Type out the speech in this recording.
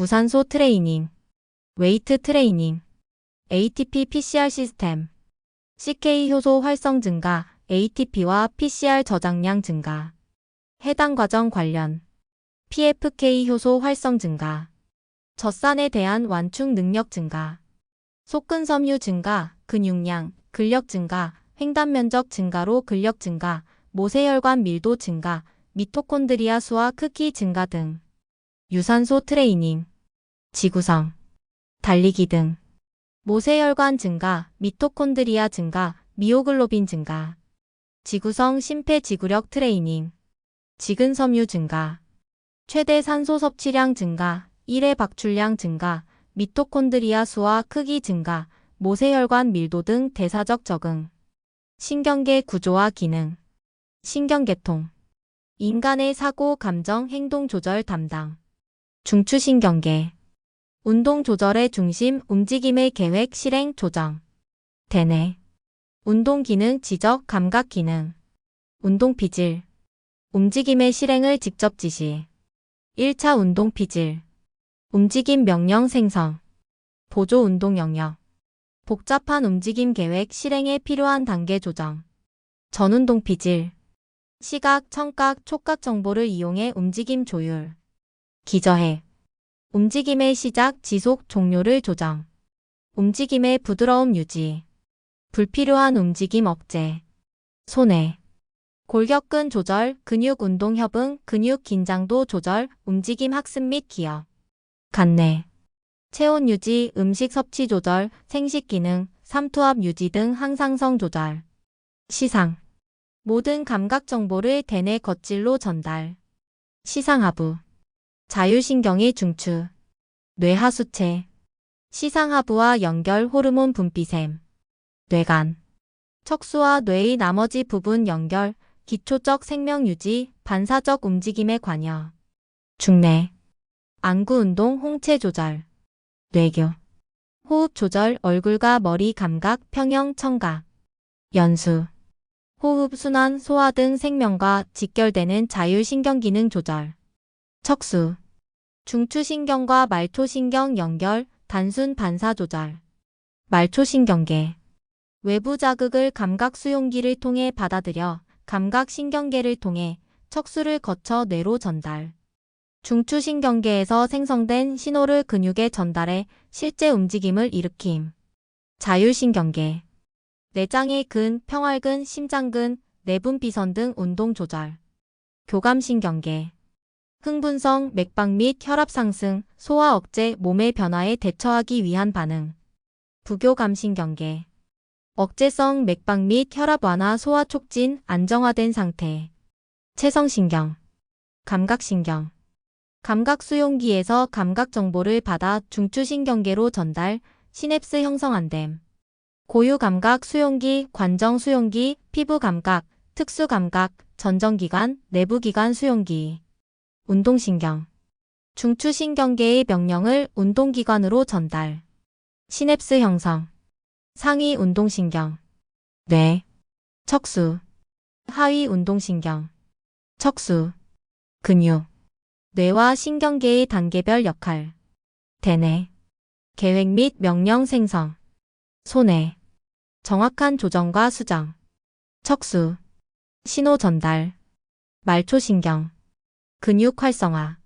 무산소 트레이닝, 웨이트 트레이닝, ATP PCR 시스템, CK 효소 활성 증가, ATP와 PCR 저장량 증가, 해당 과정 관련, PFK 효소 활성 증가, 젖산에 대한 완충 능력 증가, 속근 섬유 증가, 근육량, 근력 증가, 횡단 면적 증가로 근력 증가, 모세혈관 밀도 증가, 미토콘드리아 수와 크기 증가 등, 유산소 트레이닝, 지구성, 달리기 등, 모세혈관 증가, 미토콘드리아 증가, 미오글로빈 증가, 지구성 심폐지구력 트레이닝, 지근 섬유 증가, 최대 산소 섭취량 증가, 1회 박출량 증가, 미토콘드리아 수와 크기 증가, 모세혈관 밀도 등 대사적 적응, 신경계 구조와 기능, 신경계통, 인간의 사고, 감정, 행동 조절 담당, 중추신경계, 운동 조절의 중심, 움직임의 계획, 실행, 조정, 대뇌, 운동 기능, 지적, 감각 기능, 운동 피질, 움직임의 실행을 직접 지시, 1차 운동 피질, 움직임 명령 생성, 보조 운동 영역, 복잡한 움직임 계획 실행에 필요한 단계 조정, 전운동 피질, 시각, 청각, 촉각 정보를 이용해 움직임 조율, 기저해, 움직임의 시작, 지속, 종료를 조정, 움직임의 부드러움 유지, 불필요한 움직임 억제, 손해, 골격근 조절, 근육 운동 협응, 근육 긴장도 조절, 움직임 학습 및 기억, 간내, 체온 유지, 음식 섭취 조절, 생식 기능, 삼투압 유지 등 항상성 조절, 시상, 모든 감각 정보를 대뇌 겉질로 전달, 시상하부, 자율신경의 중추, 뇌하수체, 시상하부와 연결 호르몬 분비샘, 뇌간, 척수와 뇌의 나머지 부분 연결, 기초적 생명 유지, 반사적 움직임에 관여, 중뇌, 안구 운동 홍채 조절, 뇌교, 호흡 조절, 얼굴과 머리 감각, 평형, 청각, 연수, 호흡, 순환, 소화 등 생명과 직결되는 자율신경 기능 조절, 척수, 중추신경과 말초신경 연결, 단순 반사 조절, 말초신경계, 외부 자극을 감각 수용기를 통해 받아들여 감각 신경계를 통해 척수를 거쳐 뇌로 전달. 중추신경계에서 생성된 신호를 근육에 전달해 실제 움직임을 일으킴. 자율신경계. 내장의 근, 평활근, 심장근, 내분비선 등 운동 조절. 교감신경계. 흥분성, 맥박 및 혈압 상승, 소화 억제, 몸의 변화에 대처하기 위한 반응. 부교감신경계. 억제성 맥박 및 혈압 완화, 소화 촉진, 안정화된 상태. 체성신경. 감각신경. 감각 수용기에서 감각 정보를 받아 중추신경계로 전달, 시냅스 형성한댐. 고유 감각 수용기, 관정 수용기, 피부 감각, 특수 감각, 전정기관, 내부기관 수용기. 운동신경. 중추신경계의 명령을 운동기관으로 전달. 시냅스 형성. 상위 운동신경. 뇌. 척수. 하위 운동신경. 척수. 근육. 뇌와 신경계의 단계별 역할. 대뇌. 계획 및 명령 생성. 손해. 정확한 조정과 수정. 척수. 신호 전달. 말초신경. 근육 활성화.